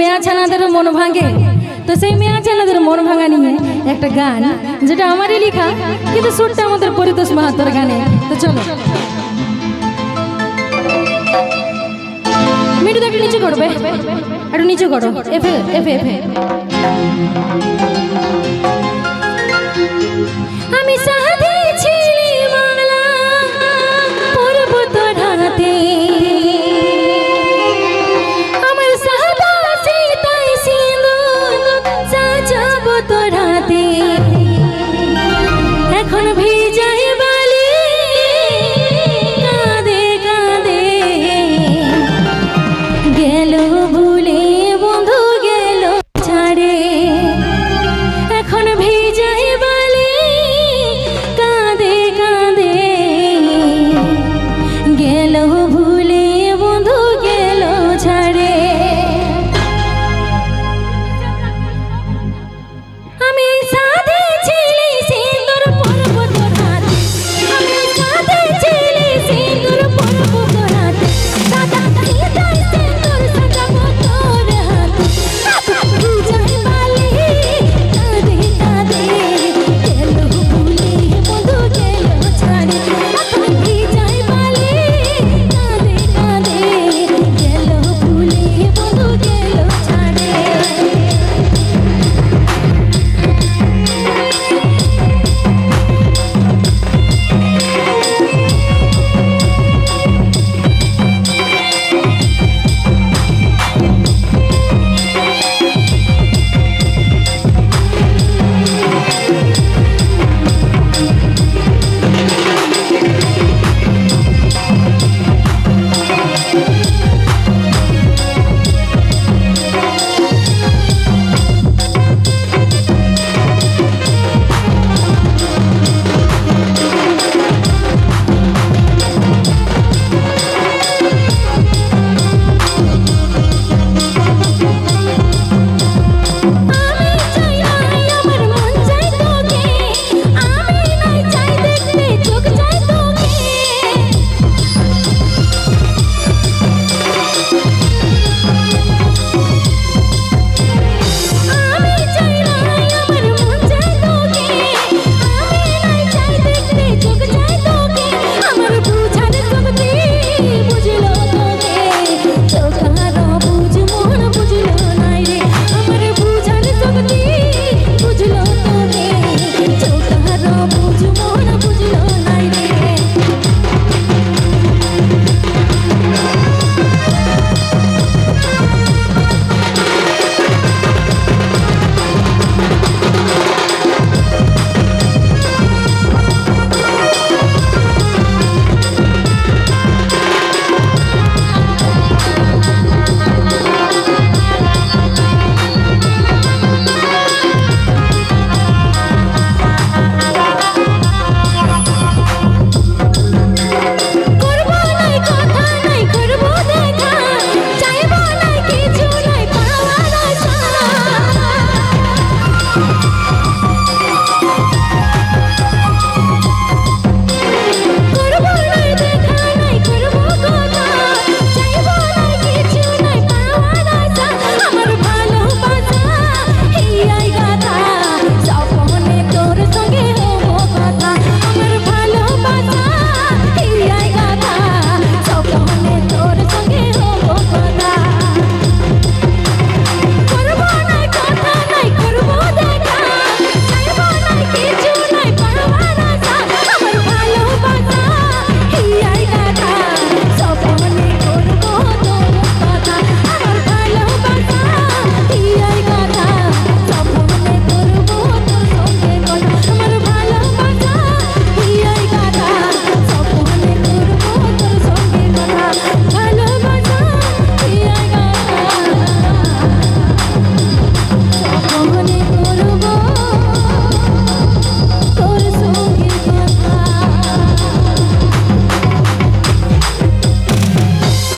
মেয়া ছানাদের মন ভাঙে তো সেই মেয়া ছানাদের মন ভাঙা নিয়ে একটা গান, যেটা আমারই লেখা, কিন্তু সুরটা আমাদের পরিতোষ মাহাতোর গানে। তো চলো। তুমি তো একটু নিচে করবে একটু নিচে করো। এফে এফে এফে আমি সাহায্য ছিলি এখন